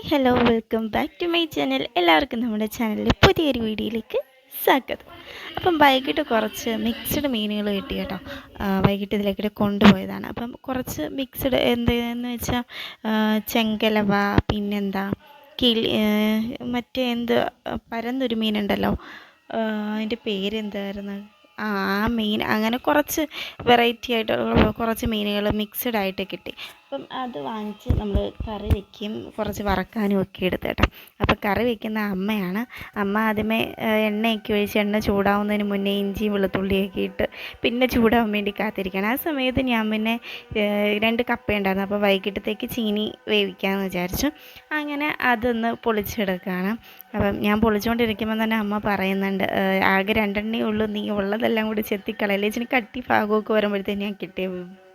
Hi hello welcome back to my channel എല്ലാവർക്കും നമ്മുടെ ചാനലിലെ പുതിയൊരു വീഡിയോയിലേക്ക് സ്വാഗതം. അപ്പം വൈകിട്ട് കുറച്ച് മിക്സ്ഡ് മീനുകൾ കിട്ടി കേട്ടോ. വൈകിട്ട് ഇതിലേക്കിട്ട് കൊണ്ടുപോയതാണ്. അപ്പം കുറച്ച് മിക്സ്ഡ് എന്തെന്ന് വെച്ചാൽ ചെങ്കലവ പിന്നെന്താ കിളി മറ്റേ എന്ത് പരന്നൊരു മീനുണ്ടല്ലോ. അതിന്റെ പേരെന്തായിരുന്നു? ആ മീൻ. അങ്ങനെ കുറച്ച് വെറൈറ്റി ആയിട്ടുള്ള കുറച്ച് മീനുകൾ മിക്സ്ഡ് ആയിട്ട് കിട്ടി. അപ്പം അത് വാങ്ങിച്ച് നമ്മൾ കറി വെക്കും. കുറച്ച് വറക്കാനും ഒക്കെ എടുത്ത് കേട്ടോ. അപ്പോൾ കറി വെക്കുന്ന അമ്മയാണ്. അമ്മ ആദ്യമേ എണ്ണയൊക്കെ ഒഴിച്ച് എണ്ണ ചൂടാവുന്നതിന് മുന്നേ ഇഞ്ചിയും വെളുത്തുള്ളിയൊക്കെ ഇട്ട് പിന്നെ ചൂടാവാൻ വേണ്ടി കാത്തിരിക്കണം. ആ സമയത്ത് ഞാൻ പിന്നെ രണ്ട് കപ്പയുണ്ടായിരുന്നു അപ്പോൾ വൈകിട്ടത്തേക്ക് ചീനി വേവിക്കാമെന്ന് വിചാരിച്ചു. അങ്ങനെ അതൊന്ന് പൊളിച്ചെടുക്കുകയാണ്. അപ്പം ഞാൻ പൊളിച്ചുകൊണ്ടിരിക്കുമ്പോൾ തന്നെ അമ്മ പറയുന്നുണ്ട് ആകെ രണ്ടെണ്ണേ ഉള്ളൂ. നീ ഉള്ളതെല്ലാം കൂടി ചെത്തിക്കളയല്ലേ? ഇച്ചിരി കട്ടി ഭാഗമൊക്കെ വരുമ്പോഴത്തേന് ഞാൻ കിട്ടിയ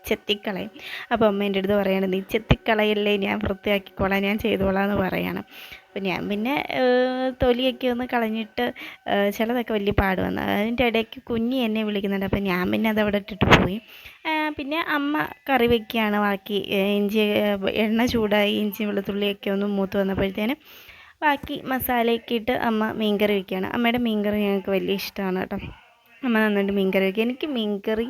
ചെത്തിക്കളയും അപ്പോൾ അമ്മ എന്റെ അടുത്ത് പറയണം നീ ചെത്തിക്കളയല്ലേ ഞാൻ വൃത്തിയാക്കിക്കോളാം ഞാൻ ചെയ്തോളാം എന്ന് പറയണം. അപ്പം ഞാൻ പിന്നെ തൊലിയൊക്കെ ഒന്ന് കളഞ്ഞിട്ട് ചിലതൊക്കെ വലിയ പാട് വന്നു അതിന്റെ ഇടയ്ക്ക് കുഞ്ഞി എന്നെ വിളിക്കുന്നുണ്ട്. അപ്പം ഞാൻ പിന്നെ അത് അവിടെ ഇട്ടിട്ട് പോയി. പിന്നെ അമ്മ കറി വെക്കുകയാണ് ബാക്കി. ഇഞ്ചി എണ്ണ ചൂടായി ഇഞ്ചി വെളുത്തുള്ളിയൊക്കെ ഒന്ന് മൂത്ത് വന്നപ്പോഴത്തേനും ബാക്കി മസാലയൊക്കെ ഇട്ട് അമ്മ മീൻകറി വയ്ക്കുകയാണ് അമ്മയുടെ മീൻകറി ഞങ്ങൾക്ക് വലിയ ഇഷ്ടമാണ് കേട്ടോ. അമ്മ നന്നായിട്ട് മീൻകറി വയ്ക്കും എനിക്ക് മീൻകറി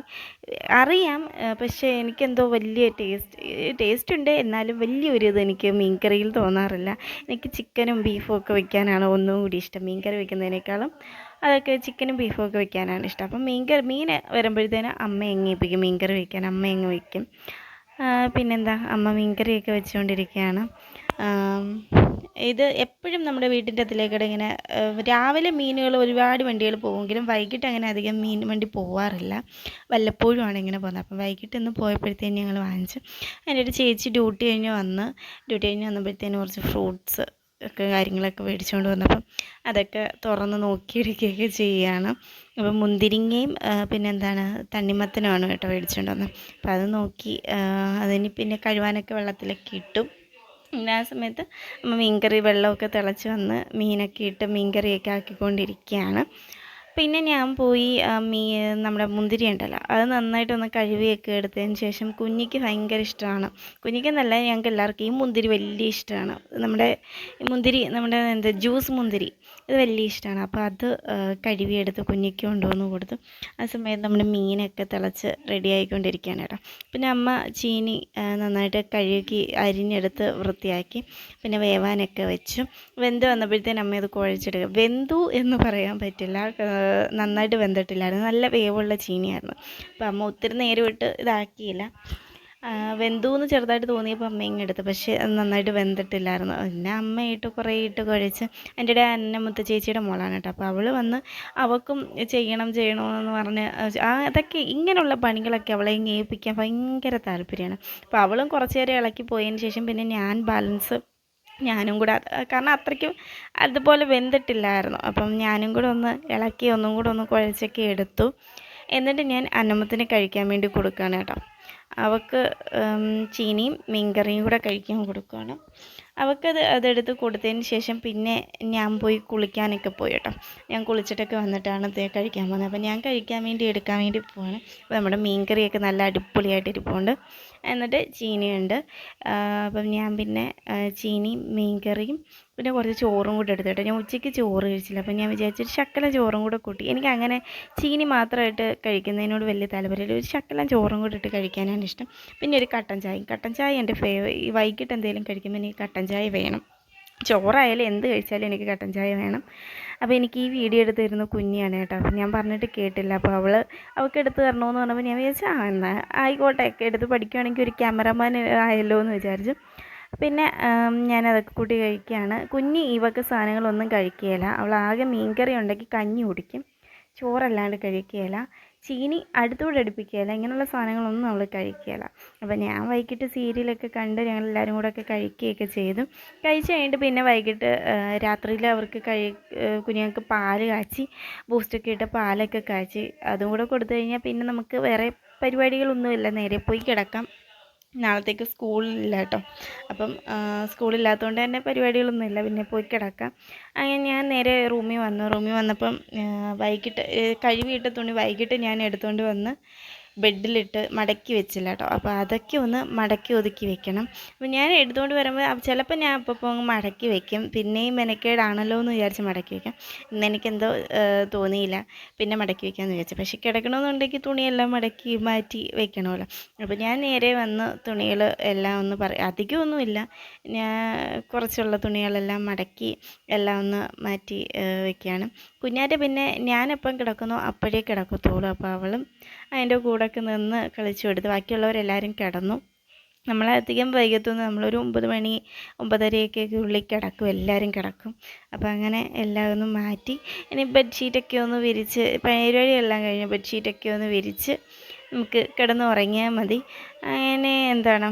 അറിയാം പക്ഷേ എനിക്കെന്തോ വലിയ ടേസ്റ്റ് ടേസ്റ്റ് ഉണ്ട് എന്നാലും വലിയൊരു ഇത് എനിക്ക് മീൻകറിയിൽ തോന്നാറില്ല. എനിക്ക് ചിക്കനും ബീഫും ഒക്കെ വയ്ക്കാനാണ് ഒന്നും കൂടി ഇഷ്ടം. മീൻകറി വയ്ക്കുന്നതിനേക്കാളും അതൊക്കെ ചിക്കനും ബീഫും ഒക്കെ വയ്ക്കാനാണ് ഇഷ്ടം. അപ്പം മീൻകറി മീൻ വരുമ്പോഴത്തേനും അമ്മ എങ്ങേപ്പിക്കും മീൻകറി വയ്ക്കാൻ അമ്മ എങ്ങ് വയ്ക്കും പിന്നെന്താ? അമ്മ മീൻകറിയൊക്കെ വെച്ചുകൊണ്ടിരിക്കുകയാണ്. ഇത് എപ്പോഴും നമ്മുടെ വീട്ടിന്റെ അതിലേക്കൂടെ ഇങ്ങനെ രാവിലെ മീനുകൾ ഒരുപാട് വണ്ടികൾ പോകുമെങ്കിലും വൈകിട്ട് അങ്ങനെ അധികം മീൻ വണ്ടി പോവാറില്ല. വല്ലപ്പോഴും ആണ് ഇങ്ങനെ പോകുന്നത്. അപ്പം വൈകിട്ട് ഇന്ന് പോയപ്പോഴത്തേനും ഞങ്ങൾ വാങ്ങിച്ചു. അതിന്റെ ഒരു ചേച്ചി ഡ്യൂട്ടി കഴിഞ്ഞ് വന്ന് ഡ്യൂട്ടി കഴിഞ്ഞ് വന്നപ്പോഴത്തേനും കുറച്ച് ഫ്രൂട്ട്സ് ഒക്കെ കാര്യങ്ങളൊക്കെ മേടിച്ചുകൊണ്ട് വന്നപ്പം അതൊക്കെ തുറന്ന് നോക്കിയെടുക്കുകയൊക്കെ ചെയ്യുകയാണ്. അപ്പം മുന്തിരിങ്ങയും പിന്നെ പിന്നെന്താണ് തണ്ണിമത്തനുമാണ് കേട്ടോ മേടിച്ചുകൊണ്ട് വന്നത്. അപ്പം അത് നോക്കി അതിന് പിന്നെ കഴുകാനൊക്കെ വെള്ളത്തിലൊക്കെ ഇട്ടു. പിന്നെ ആ സമയത്ത് അമ്മ മീൻകറി വെള്ളമൊക്കെ തിളച്ച് വന്ന് മീനൊക്കെ ഇട്ട് മീൻകറിയൊക്കെ ആക്കിക്കൊണ്ടിരിക്കുകയാണ്. പിന്നെ ഞാൻ പോയി മീ നമ്മുടെ മുന്തിരി ഉണ്ടല്ലോ അത് നന്നായിട്ടൊന്ന് കഴുകിയൊക്കെ എടുത്തതിന് ശേഷം കുഞ്ഞിക്ക് ഭയങ്കര ഇഷ്ടമാണ്. കുഞ്ഞിക്ക് നല്ല ഞങ്ങൾക്ക് എല്ലാവർക്കും ഈ മുന്തിരി വലിയ ഇഷ്ടമാണ്. നമ്മുടെ മുന്തിരി നമ്മുടെ എന്താ ജ്യൂസ് മുന്തിരി ഇത് വലിയ ഇഷ്ടമാണ്. അപ്പോൾ അത് കഴുകിയെടുത്ത് കുഞ്ഞിക്ക് കൊണ്ടുവന്ന് കൊടുത്തു ആ സമയത്ത് നമ്മുടെ മീനൊക്കെ തിളച്ച് റെഡി ആയിക്കൊണ്ടിരിക്കുകയാണ് കേട്ടോ. പിന്നെ അമ്മ ചീനി നന്നായിട്ട് കഴുകി അരിഞ്ഞെടുത്ത് വൃത്തിയാക്കി പിന്നെ വേവാനൊക്കെ വെച്ചു. വെന്ത് വന്നപ്പോഴത്തേനും അമ്മ അത് കുഴച്ചെടുക്കുക. വെന്തു എന്ന് പറയാൻ പറ്റില്ല. നന്നായിട്ട് വെന്തിട്ടില്ലായിരുന്നു. നല്ല വേവുള്ള ചീനിയായിരുന്നു. അപ്പോൾ അമ്മ ഒത്തിരി നേരം ഇട്ട് ഇതാക്കിയില്ല. ആ, വെന്തു എന്ന് ചെറുതായിട്ട് തോന്നിയപ്പോൾ അമ്മ ഇങ്ങ് എടുത്തു. പക്ഷേ അത് നന്നായിട്ട് വെന്തിട്ടില്ലായിരുന്നു. പിന്നെ അമ്മ ഇട്ട് കുറേ ഇട്ട് കുഴച്ച് എന്റെ ഇടയിൽ അന്ന മുത്ത ചേച്ചിയുടെ മോളാണ് കേട്ടോ. അപ്പോൾ അവൾ വന്ന് അവൾക്കും ചെയ്യണം ചെയ്യണമെന്ന് പറഞ്ഞ് ആ അതൊക്കെ ഇങ്ങനെയുള്ള പണികളൊക്കെ അവളെ ഏൽപ്പിക്കാൻ ഭയങ്കര താല്പര്യമാണ്. അപ്പോൾ അവളും കുറച്ച് നേരം ഇളക്കി പോയതിന് ശേഷം പിന്നെ ഞാൻ ബാലൻസ് ഞാനും കൂടെ കാരണം അത്രയ്ക്കും അതുപോലെ വെന്തിട്ടില്ലായിരുന്നു. അപ്പം ഞാനും കൂടെ ഒന്ന് ഇളക്കി ഒന്നും കൂടെ ഒന്ന് കുഴച്ചൊക്കെ എടുത്തു. എന്നിട്ട് ഞാൻ അന്നമ്മത്തിന് കഴിക്കാൻ വേണ്ടി കൊടുക്കുകയാണ് കേട്ടോ. അവൾക്ക് ചീനിയും മീൻകറിയും കൂടെ കഴിക്കാൻ കൊടുക്കുകയാണ്. അവൾക്കത് അതെടുത്ത് കൊടുത്തതിന് ശേഷം പിന്നെ ഞാൻ പോയി കുളിക്കാനൊക്കെ പോയി കേട്ടോ. ഞാൻ കുളിച്ചിട്ടൊക്കെ വന്നിട്ടാണ് ദേ കഴിക്കാൻ പോകുന്നത്. അപ്പോൾ ഞാൻ കഴിക്കാൻ വേണ്ടി എടുക്കാൻ വേണ്ടി പോവാണ്. അപ്പോൾ നമ്മുടെ മീൻകറിയൊക്കെ നല്ല അടിപൊളിയായിട്ട് ഇരിപ്പുണ്ട് എന്നിട്ട് ചീനിയുണ്ട്. അപ്പം ഞാൻ പിന്നെ ചീനിയും മീൻകറിയും പിന്നെ കുറച്ച് ചോറും കൂടെ എടുത്തു കേട്ടോ. ഞാൻ ഉച്ചയ്ക്ക് ചോറ് കഴിച്ചില്ല. അപ്പം ഞാൻ വിചാരിച്ചൊരു ശക്കല ചോറും കൂടെ കൂട്ടി. എനിക്ക് അങ്ങനെ ചീനി മാത്രമായിട്ട് കഴിക്കുന്നതിനോട് വലിയ താല്പര്യമില്ല. ഒരു ശക്കലം ചോറും കൂടെ ഇട്ട് കഴിക്കാനാണ് ഇഷ്ടം. പിന്നെ ഒരു കട്ടൻ ചായ കട്ടൻ ചായ എന്റെ ഫേവ വൈകിട്ട് എന്തെങ്കിലും കഴിക്കുമ്പോൾ എനിക്ക് കട്ടൻ ചായ വേണം. ചോറായാലും എന്ത് കഴിച്ചാലും എനിക്ക് കട്ടൻ ചായ വേണം. അപ്പോൾ എനിക്ക് ഈ വീഡിയോ എടുത്ത് തരുന്ന കുഞ്ഞിയാണ് കേട്ടോ. അപ്പോൾ ഞാൻ പറഞ്ഞിട്ട് കേട്ടില്ല. അപ്പോൾ അവൾ അവൾക്ക് എടുത്ത് തരണമെന്ന് പറഞ്ഞപ്പോൾ ഞാൻ വിചാരിച്ചു ആ എന്നാൽ ആയിക്കോട്ടെ എടുത്ത് പഠിക്കുകയാണെങ്കിൽ ഒരു ക്യാമറമാൻ ആയല്ലോ എന്ന് വിചാരിച്ചു. പിന്നെ ഞാനതൊക്കെ കൂട്ടി കഴിക്കുകയാണ്. കുഞ്ഞ് ഇവക്ക് വക സാധനങ്ങളൊന്നും കഴിക്കുകയില്ല. അവൾ ആകെ മീൻകറി ഉണ്ടെങ്കിൽ കഞ്ഞി കുടിക്കും. ചോറല്ലാണ്ട് കഴിക്കുകയില്ല ചീനി അടുത്തൂടെ അടുപ്പിക്കുകയില്ല ഇങ്ങനെയുള്ള സാധനങ്ങളൊന്നും അവൾ കഴിക്കുകയില്ല അപ്പോൾ ഞാൻ വൈകിട്ട് സീരിയലൊക്കെ കണ്ട് ഞങ്ങൾ എല്ലാവരും കൂടെ ഒക്കെ കഴിക്കുകയൊക്കെ ചെയ്തു. കഴിച്ച് കഴിഞ്ഞിട്ട് പിന്നെ വൈകിട്ട് രാത്രിയിൽ അവർക്ക് കഴി കുഞ്ഞുങ്ങൾക്ക് പാൽ കാച്ചി ബൂസ്റ്റൊക്കെ ഇട്ട് പാലൊക്കെ കാച്ചി അതും കൂടെ കൊടുത്തു കഴിഞ്ഞാൽ പിന്നെ നമുക്ക് വേറെ പരിപാടികളൊന്നുമില്ല. നേരെ പോയി കിടക്കാം. നാളത്തേക്ക് സ്കൂളില്ല കേട്ടോ. അപ്പം സ്കൂളില്ലാത്തതുകൊണ്ട് തന്നെ പരിപാടികളൊന്നുമില്ല. പിന്നെ പോയി കിടക്കാം. അങ്ങനെ ഞാൻ നേരെ റൂമിൽ വന്നു. റൂമിൽ വന്നപ്പം വൈകിട്ട് കഴുകിയിട്ട തുണി വൈകിട്ട് ഞാൻ എടുത്തുകൊണ്ട് വന്ന് ബെഡിലിട്ട് മടക്കി വെച്ചില്ല കേട്ടോ അപ്പോൾ അതൊക്കെ ഒന്ന് മടക്കി ഒതുക്കി വെക്കണം. അപ്പോൾ ഞാൻ എടുത്തുകൊണ്ട് വരുമ്പോൾ ചിലപ്പോൾ ഞാൻ അപ്പോൾ അങ്ങ് മടക്കി വെക്കും. പിന്നെയും മെനക്കേടാണല്ലോ എന്ന് വിചാരിച്ച് മടക്കി വെക്കാം. ഇന്ന് എനിക്കെന്തോ തോന്നിയില്ല. പിന്നെ മടക്കി വെക്കാമെന്ന് വിചാരിച്ചു. പക്ഷേ കിടക്കണമെന്നുണ്ടെങ്കിൽ തുണിയെല്ലാം മടക്കി മാറ്റി വെക്കണമല്ലോ അപ്പോൾ ഞാൻ നേരെ വന്ന് തുണികൾ എല്ലാം ഒന്ന് പറ അധികമൊന്നുമില്ല ഞാൻ കുറച്ചുള്ള തുണികളെല്ലാം മടക്കി എല്ലാം ഒന്ന് മാറ്റി വെക്കുകയാണ് കുഞ്ഞാറ്റ പിന്നെ ഞാനെപ്പം കിടക്കുന്നു അപ്പോഴേ കിടക്കത്തുള്ളൂ. അപ്പോൾ അവളും അതിന്റെ കൂടെയൊക്കെ നിന്ന് കളിച്ചു കൊടുത്ത് ബാക്കിയുള്ളവരെല്ലാവരും കിടന്നു. നമ്മളധികം വൈകത്തുനിന്ന് നമ്മളൊരു ഒമ്പത് മണി ഒമ്പതരയൊക്കെ ഉള്ളിൽ കിടക്കും. എല്ലാവരും കിടക്കും. അപ്പോൾ അങ്ങനെ എല്ലാം ഒന്ന് മാറ്റി. ഇനി ബെഡ്ഷീറ്റൊക്കെ ഒന്ന് വിരിച്ച് പരിപാടിയെല്ലാം കഴിഞ്ഞ് ബെഡ്ഷീറ്റൊക്കെ ഒന്ന് വിരിച്ച് നമുക്ക് കിടന്ന് ഉറങ്ങിയാൽ മതി. അങ്ങനെ എന്താണ്?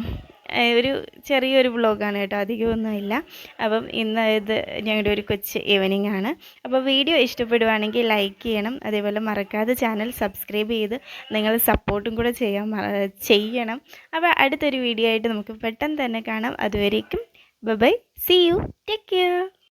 ഒരു ചെറിയൊരു വ്ളോഗാണ് കേട്ടോ. അധികമൊന്നുമില്ല. അപ്പം ഇന്ന് ഇത് ഞങ്ങളുടെ ഒരു കൊച്ച് ഈവനിങ് ആണ്. അപ്പോൾ വീഡിയോ ഇഷ്ടപ്പെടുവാണെങ്കിൽ ലൈക്ക് ചെയ്യണം. അതേപോലെ മറക്കാതെ ചാനൽ സബ്സ്ക്രൈബ് ചെയ്ത് നിങ്ങൾ സപ്പോർട്ടും കൂടെ ചെയ്യാൻ ചെയ്യണം. അപ്പോൾ അടുത്തൊരു വീഡിയോ ആയിട്ട് നമുക്ക് പെട്ടെന്ന് തന്നെ കാണാം. അതുവരേക്കും bye see you take care